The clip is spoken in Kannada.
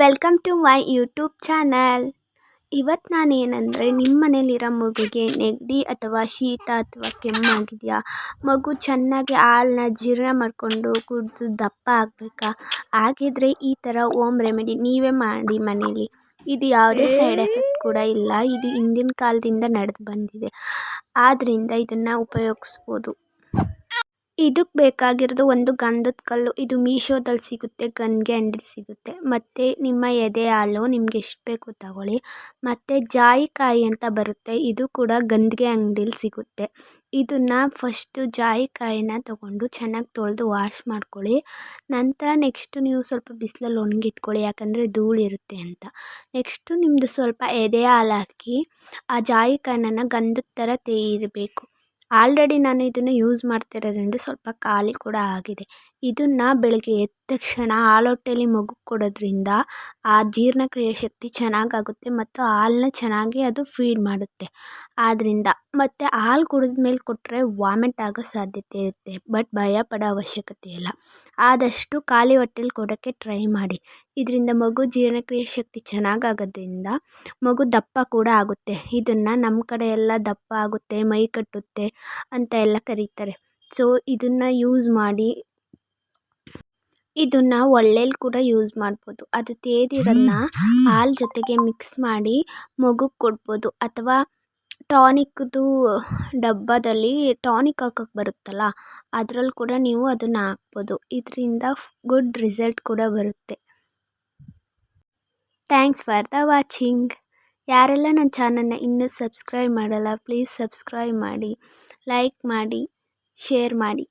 Welcome to my YouTube channel. ಇವತ್ತು ನಾನೇನಂದರೆ ನಿಮ್ಮ ಮನೇಲಿರೋ ಮಗುಗೆ ನೆಗಡಿ ಅಥವಾ ಶೀತ ಅಥವಾ ಕೆಮ್ಮಾಗಿದೆಯಾ ಮಗು ಚೆನ್ನಾಗಿ ಹಾಲನ್ನ ಜೀರ್ಣ ಮಾಡಿಕೊಂಡು ಕುಡಿದು ದಪ್ಪ ಆಗಬೇಕಾ? ಹಾಗಿದ್ರೆ ಈ ಥರ ಓಮ್ ರೆಮಿಡಿ ನೀವೇ ಮಾಡಿ ಮನೇಲಿ. ಇದು ಯಾವುದೇ ಸೈಡ್ ಎಫೆಕ್ಟ್ ಕೂಡ ಇಲ್ಲ. ಇದು ಹಿಂದಿನ ಕಾಲದಿಂದ ನಡೆದು ಬಂದಿದೆ. ಆದ್ದರಿಂದ ಇದನ್ನು ಉಪಯೋಗಿಸ್ಬೋದು. ಇದಕ್ಕೆ ಬೇಕಾಗಿರೋದು ಒಂದು ಗಂಧದ ಕಲ್ಲು. ಇದು ಮೀಶೋದಲ್ಲಿ ಸಿಗುತ್ತೆ ಗಂಗೆ ಅಂಗಡಿಲಿ ಸಿಗುತ್ತೆ. ಮತ್ತು ನಿಮ್ಮ ಎದೆ ಹಾಲು ನಿಮ್ಗೆ ಎಷ್ಟು ಬೇಕು ತಗೊಳ್ಳಿ. ಮತ್ತು ಜಾಯಿಕಾಯಿ ಅಂತ ಬರುತ್ತೆ. ಇದು ಕೂಡ ಗಂಧಗೆ ಅಂಗಡಿಲಿ ಸಿಗುತ್ತೆ. ಇದನ್ನು ಫಸ್ಟು ಜಾಯಿಕಾಯಿನ ತಗೊಂಡು ಚೆನ್ನಾಗಿ ತೊಳೆದು ವಾಶ್ ಮಾಡ್ಕೊಳ್ಳಿ. ನಂತರ ನೆಕ್ಸ್ಟ್ ನೀವು ಸ್ವಲ್ಪ ಬಿಸಿಲಲ್ಲಿ ಒಣಗಿಟ್ಕೊಳ್ಳಿ, ಯಾಕಂದರೆ ಧೂಳಿರುತ್ತೆ ಅಂತ. ನೆಕ್ಸ್ಟು ನಿಮ್ಮದು ಸ್ವಲ್ಪ ಎದೆ ಹಾಲು ಹಾಕಿ ಆ ಜಾಯಿಕಾಯಿನ ಗಂಧದ ಥರ ತೇಯಿರಬೇಕು ಆಲ್ರೆಡಿ ನಾನು ಇದನ್ನು ಯೂಸ್ ಮಾಡ್ತಿರೋದ್ರಿಂದ ಸ್ವಲ್ಪ ಖಾಲಿ ಕೂಡ ಆಗಿದೆ. ಇದನ್ನು ಬೆಳಗ್ಗೆ ಎದ್ದ ತಕ್ಷಣ ಹಾಲು ಹೊಟ್ಟೇಲಿ ಮಗು ಕೊಡೋದ್ರಿಂದ ಆ ಜೀರ್ಣಕ್ರಿಯೆ ಶಕ್ತಿ ಚೆನ್ನಾಗಾಗುತ್ತೆ ಮತ್ತು ಹಾಲನ್ನ ಚೆನ್ನಾಗಿ ಅದು ಫೀಡ್ ಮಾಡುತ್ತೆ. ಆದ್ದರಿಂದ ಮತ್ತು ಹಾಲು ಕುಡಿದ್ಮೇಲೆ ಕೊಟ್ಟರೆ ವಾಮಿಟ್ ಆಗೋ ಸಾಧ್ಯತೆ ಇರುತ್ತೆ ಬಟ್ ಭಯ ಪಡೋ ಅವಶ್ಯಕತೆ ಇಲ್ಲ. ಆದಷ್ಟು ಖಾಲಿ ಹೊಟ್ಟೆಲಿ ಕೊಡೋಕ್ಕೆ ಟ್ರೈ ಮಾಡಿ. ಇದರಿಂದ ಮಗು ಜೀರ್ಣಕ್ರಿಯೆ ಶಕ್ತಿ ಚೆನ್ನಾಗಾಗೋದ್ರಿಂದ ಮಗು ದಪ್ಪ ಕೂಡ ಆಗುತ್ತೆ. ಇದನ್ನು ನಮ್ಮ ಕಡೆ ಎಲ್ಲ ದಪ್ಪ ಆಗುತ್ತೆ, ಮೈ ಕಟ್ಟುತ್ತೆ ಅಂತ ಎಲ್ಲ ಕರೀತಾರೆ. ಸೊ ಇದನ್ನು ಯೂಸ್ ಮಾಡಿ, ಇದನ್ನು ಒಳ್ಳೇಲಿ ಕೂಡ ಯೂಸ್ ಮಾಡ್ಬೋದು. ಅದು ತೇದಿರೋದನ್ನ ಹಾಲು ಜೊತೆಗೆ ಮಿಕ್ಸ್ ಮಾಡಿ ಮಗುಗೆ ಕೊಡ್ಬೋದು. ಅಥವಾ ಟಾನಿಕ್ದು ಡಬ್ಬದಲ್ಲಿ ಟಾನಿಕ್ ಹಾಕೋಕ್ಕೆ ಬರುತ್ತಲ್ಲ ಅದರಲ್ಲಿ ಕೂಡ ನೀವು ಅದನ್ನು ಹಾಕ್ಬೋದು. ಇದರಿಂದ ಗುಡ್ ರಿಸಲ್ಟ್ ಕೂಡ ಬರುತ್ತೆ. ಥ್ಯಾಂಕ್ಸ್ ಫಾರ್ ದ ವಾಚಿಂಗ್ ಯಾರೆಲ್ಲ ನನ್ನ ಚಾನಲ್ನ ಇನ್ನೂ ಸಬ್ಸ್ಕ್ರೈಬ್ ಮಾಡಲ್ಲ ಪ್ಲೀಸ್ ಸಬ್ಸ್ಕ್ರೈಬ್ ಮಾಡಿ ಲೈಕ್ ಮಾಡಿ ಶೇರ್ ಮಾಡಿ.